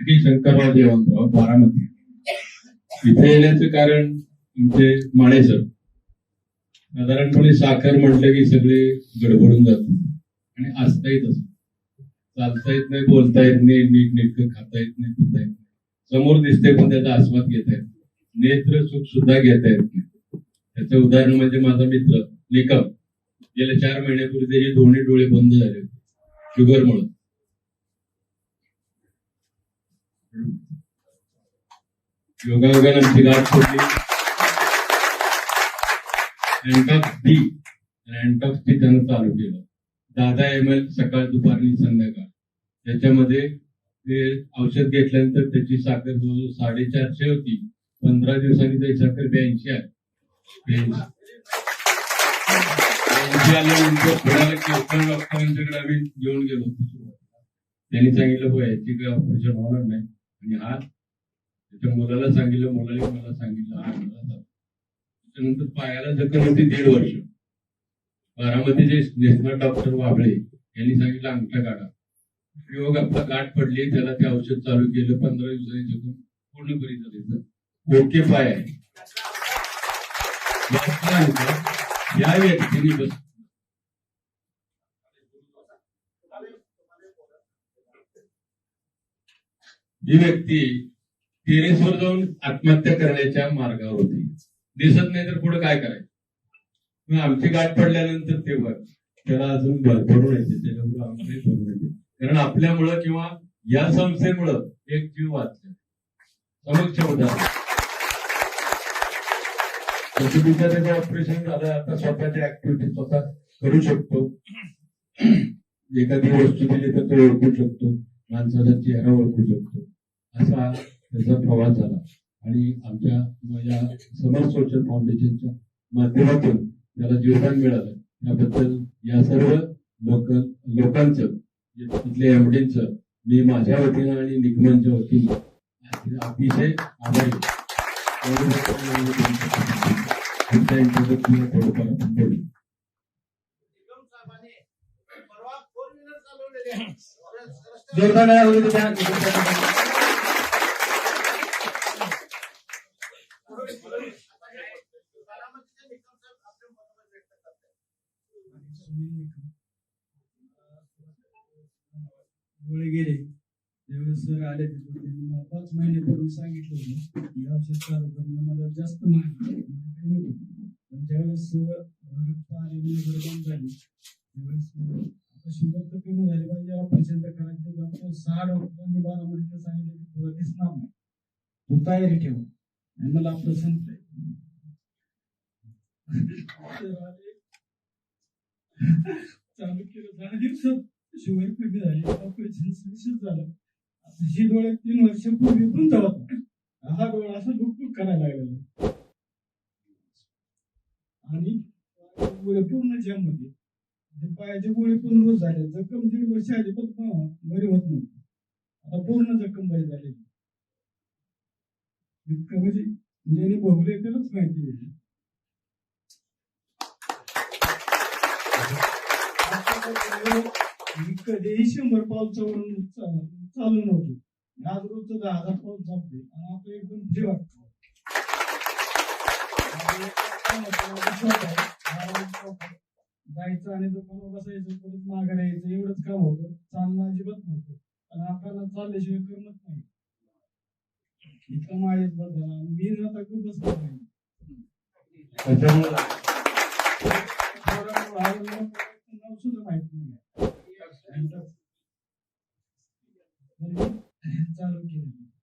मी शंकरराव देवंतराव बारामती. इथे येण्याचं कारण म्हणजे माने सर साधारणपणे साखर म्हटलं की सगळे गडबडून जातो आणि असता येत असत. चालता येत नाही बोलता येत नाही नीट नेटकं खाता येत नाही पिता येत नाही. समोर दिसते पण त्याचा आस्वाद घेता येत नेत्र सुख सुद्धा घेता येत नाही. त्याचं उदाहरण म्हणजे माझा मित्र लेखक. गेल्या चार महिन्यापूर्वी त्याचे दोन्ही डोळे बंद झाले शुगर म्हणून योगायोगानं गाठ सोडली अँटॉक्स डी अँटॉक्स डी त्यांना चालू केलं. दहा एम एल सकाळ दुपारी संध्याकाळ. त्याच्यामध्ये ते औषध घेतल्यानंतर त्याची साखर जवळजवळ साडेचारशे होती. पंधरा दिवसांनी त्याची साखर ब्याऐंशी आहे ब्याऐंशी. आल्यानंतर पुण्याला डॉक्टरांच्याकडे आम्ही घेऊन गेलो त्यांनी सांगितलं हो याची काही ऑपरेशन होणार नाही. आणि हा त्याच्या मुलाला सांगितलं मुलाने मला सांगितलं त्याच्यानंतर पायाला जखम होती दीड वर्ष. बारामतीचे नेशनल डॉक्टर वाबळे यांनी सांगितलं अंगठा काढा. योग आपला गाठ पडली त्याला ते औषध चालू केलं पंधरा दिवसांनी जखम पूर्ण बरी झाली. ओके पाय आहे. या व्यक्तीने बस ही व्यक्ती टेरेसवर जाऊन आत्महत्या करण्याच्या मार्गावर होती. दिसत नाही तर पुढे काय करायचं? मग आमची गाठ पडल्यानंतर ते बघ त्याला अजून भरभरून येते त्याच्यामुळे आमचंही भरून येते कारण आपल्यामुळं किंवा या संस्थेमुळं एक जीव वाचला. समक्ष उदाहरण त्याचं ऑपरेशन झालं आता स्वतःच्या ऍक्टिव्हिटी स्वतः करू शकतो. एखादी वस्तू दिली तर तो ओळखू शकतो. माणसाचा चेहरा ओळखू शकतो. असा त्याचा प्रवास झाला. आणि आमच्या या समर सोशल फाउंडेशनच्या माध्यमातून त्याला जीवदान मिळालं त्याबद्दल या सर्व लोक लोकांचं इथल्या एमडींचं मी माझ्या वतीनं आणि निगमांच्या वतीनं अतिशय आभारी. आहे. गोळे गेले. त्यावेळेस सर आले तिथून त्यांनी मला पाच महिन्यापूर्वी सांगितलं होतं या औषध चालू करणं मला जास्त माहिती पण ज्यावेळेस अं, रक्त आलेली बंद झाली त्यावेळेस आता शुगर तर कमी झाली पाहिजे ऑपरेशन तर करायचं डॉक्टर सहा डॉक्टरांनी बारा महिने सांगितलं की तुला दिसणार नाही. तू तयारी ठेव. आणि मला आपलं संपलंय. चालू केलं दहा दिवसात. शुगर झाली. ऑपरेशन सक्सेस झालं. आता ही डोळे तीन वर्षापूर्वी पण जावत हा डोळा असा लुकलुक करायला लागलेला आणि गोळे पूर्ण जॅममध्ये पायाचे गोळे पण रोज झाले. जखम दीड वर्ष आली पण बरी होत नव्हती. आता पूर्ण जखम बरी झाली. इतकं म्हणजे ज्याने भोगले त्यालाच माहिती आहे. you. कधीही शंभर पाऊल चढून चालू नव्हतो. आज रोजचं दहा हजार पाऊल चालते आणि आता एकदम फ्री वाटतो. जायचं आणि दुकान बसायचं परत माघार यायचं एवढंच काम होतं. चालणं अजिबात नव्हतं. आणि आपल्याला चालल्याशिवाय करमत नाही. इतकं माळेत बदल आणि मी आता खूप बसलो नाही. 너는 자유롭게 됩니다.